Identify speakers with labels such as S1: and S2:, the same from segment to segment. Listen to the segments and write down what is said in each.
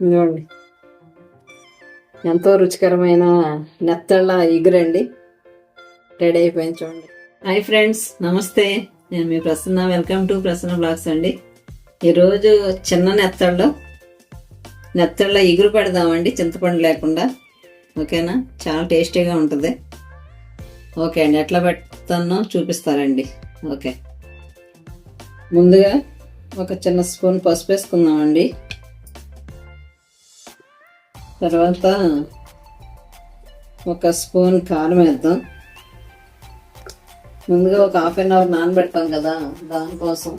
S1: చూడండి ఎంతో రుచికరమైన నెత్తళ్ళ ఎగురండి రెడీ అయిపోయింది చూడండి. హాయ్ ఫ్రెండ్స్ నమస్తే. నేను మీ Prasanna. Welcome to Prasanna blogs అండి. ఈరోజు చిన్న నెత్తళ్ళు. నెత్తళ్ళ ఎగురు పెడదామండి చింతపండు లేకుండా. ఓకేనా? చాలా టేస్టీగా ఉంటుంది. ఓకే అండి ఎట్లా పెడతానో చూపిస్తారండి. ఓకే. ముందుగా ఒక చిన్న స్పూన్ పసుపు వేసుకుందామండి తర్వాత ఒక స్పూన్ కారం వేద్దాం. ముందుగా ఒక హాఫ్ అన్ అవర్ నానబెడతాం కదా దానికోసం.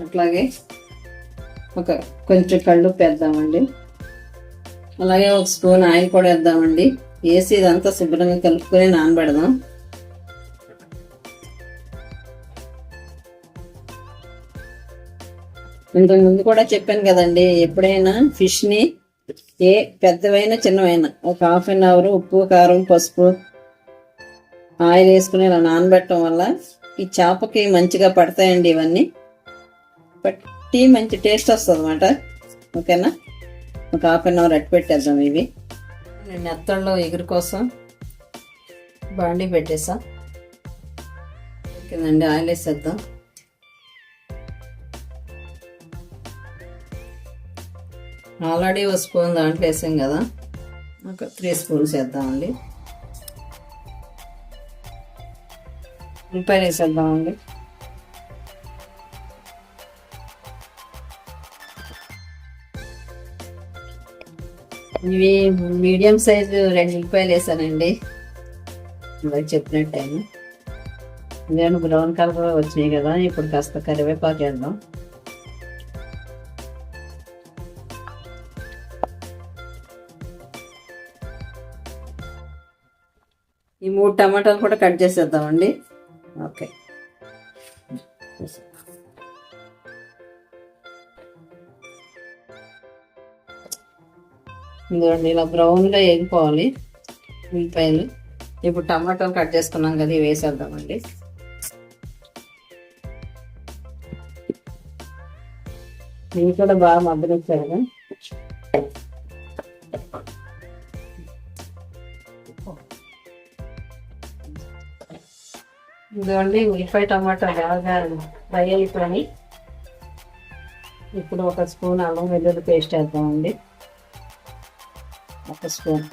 S1: అట్లాగే ఒక కొంచెం కళ్ళు వేద్దామండి. అలాగే ఒక స్పూన్ ఆయిల్ కూడా వేద్దామండి. వేసి ఇదంతా శుభ్రంగా కలుపుకొని నానబెడదాం. ఇంతకు ముందు కూడా చెప్పాను కదండి ఎప్పుడైనా ఫిష్ని ఏ పెద్దవైనా చిన్నవైనా ఒక హాఫ్ అన్ అవర్ ఉప్పు కారం పసుపు ఆయిల్ వేసుకుని ఇలా నానబెట్టడం వల్ల ఈ చేపకి మంచిగా పడతాయండి ఇవన్నీ. పట్టి మంచి టేస్ట్ వస్తుంది అనమాట ఓకేనా? ఒక హాఫ్ అన్ అవర్ అట్టు పెట్టేద్దాం ఇవి. నేను నెత్తల్లో ఎగురు కోసం బాండీ పెట్టేసా. ఓకేనండి ఆయిల్ వేసేద్దాం. ఆల్రెడీ ఒక స్పూన్ దాంట్లో వేసాం కదా. ఒక త్రీ స్పూన్స్ వేద్దామండి. ఉల్లిపాయలు వేసేద్దామండి. ఇవి మీడియం సైజు రెండు ఉల్లిపాయలు వేసానండి. ఇందాక చెప్పినట్టు నేను బ్రౌన్ కలర్ వచ్చినాయి కదా ఇప్పుడు కాస్త కరివేపాకు వేద్దాం. ఈ మూడు టమాటాలు కూడా కట్ చేసేద్దామండి. ఓకే. ఇదిగోండి ఇలా బ్రౌన్గా వేగిపోవాలి ఉల్లిపాయలు. ఇప్పుడు టమాటాలు కట్ చేసుకున్నాం కదా ఇవి వేసేద్దామండి. ఇవి కూడా బాగా మద్దనిచ్చారు కదా. ఇదిగోండి ఉల్లిపాయ టమాటా బాగా ఫ్రై అయిపోయి ఇప్పుడు ఒక స్పూన్ అల్లం వెల్లుల్లి పేస్ట్ వేద్దామండి. ఒక స్పూన్.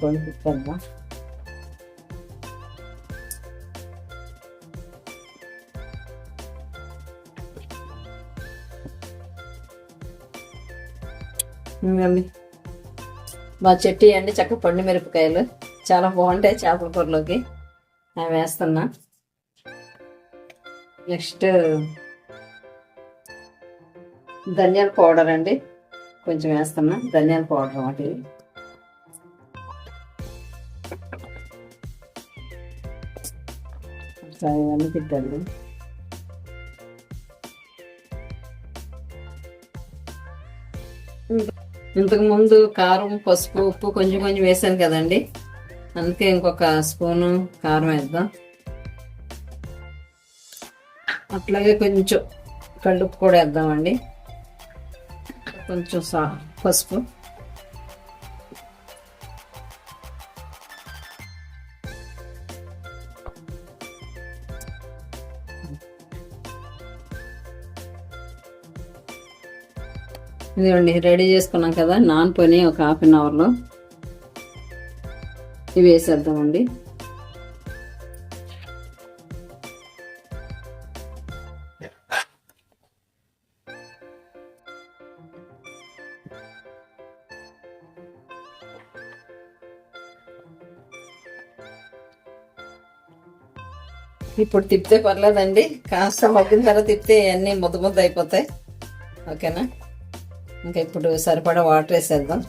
S1: కొన్ని మా చెట్టు అండి చక్క పండు మిరపకాయలు. చాలా బాగుంటాయి చేపల కూరలోకి. అవి వేస్తున్నా. నెక్స్ట్ ధనియాల పౌడర్ అండి. కొంచెం వేస్తున్నా. ధనియాల పౌడర్ ఒకటి. ఒకసారి ఇవన్నీ తిట్టండి ఇంతకు ముందు కారం పసుపు ఉప్పు కొంచెం కొంచెం వేసాను కదండి. అందుకే ఇంకొక స్పూను కారం వేద్దాం. అట్లాగే కొంచెం కళ్ళుప్పు కూడా వేద్దామండి. కొంచెం సా పసుపు. ఇదిగోండి రెడీ చేసుకున్నాం కదా నానిపోయి ఒక హాఫ్ అన్ అవర్లో. ఇవి వేసేద్దామండి. ఇప్పుడు తిప్పితే పర్లేదండి. కాస్త మగ్గిన తర్వాత తిప్పితే అన్నీ ముద్ద ముద్ద అయిపోతాయి. ఓకేనా? ఇంకా ఇప్పుడు సరిపడా వాటర్ వేసేద్దాం.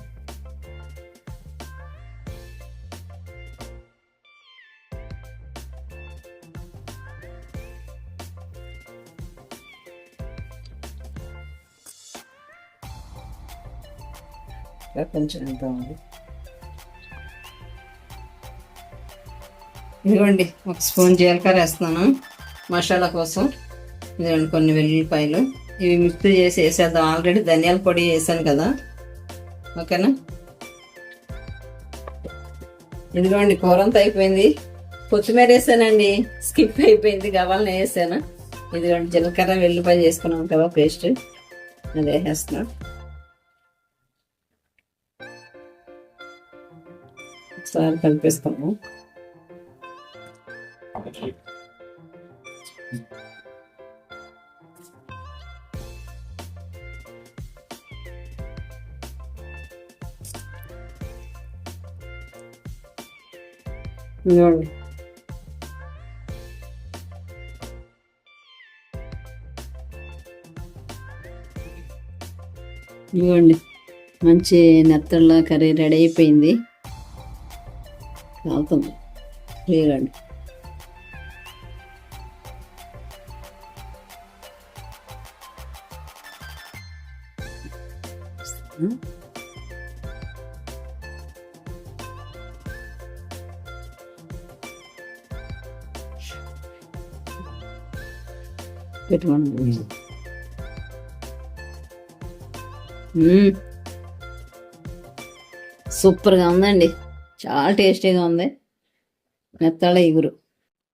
S1: ఇలా కొంచెం ఎంత ఉంది? ఇదిగోండి ఒక స్పూన్ జీలకర్ర వేస్తున్నాను మసాలా కోసం. ఇదిగోండి కొన్ని వెల్లుల్లిపాయలు. ఇవి మిక్స్ చేసి వేసేద్దాం. ఆల్రెడీ ధనియాల పొడి వేసాను కదా. ఓకేనా? ఇదిగోండి కూర అంతా అయిపోయింది. కొత్తిమీర వేసానండి. స్కిప్ అయిపోయింది గవాలని వేసాను. ఇదిగోండి జీలకర్ర వెల్లుల్లిపాయ చేసుకున్నాం కదా పేస్ట్. అది వేసేస్తున్నా ఒకసారి కనిపిస్తాము. ఇదిగోండి. ఇదిగోండి. మంచి నెత్తళ్ళ కర్రీ రెడీ అయిపోయింది. కాలుతుంది ఇదిగోండి పెట్టుకోండి. మ్మ్. సూపర్గా ఉందండి. చాలా టేస్టీగా ఉంది. మెత్తళ్ళ ఇగురు.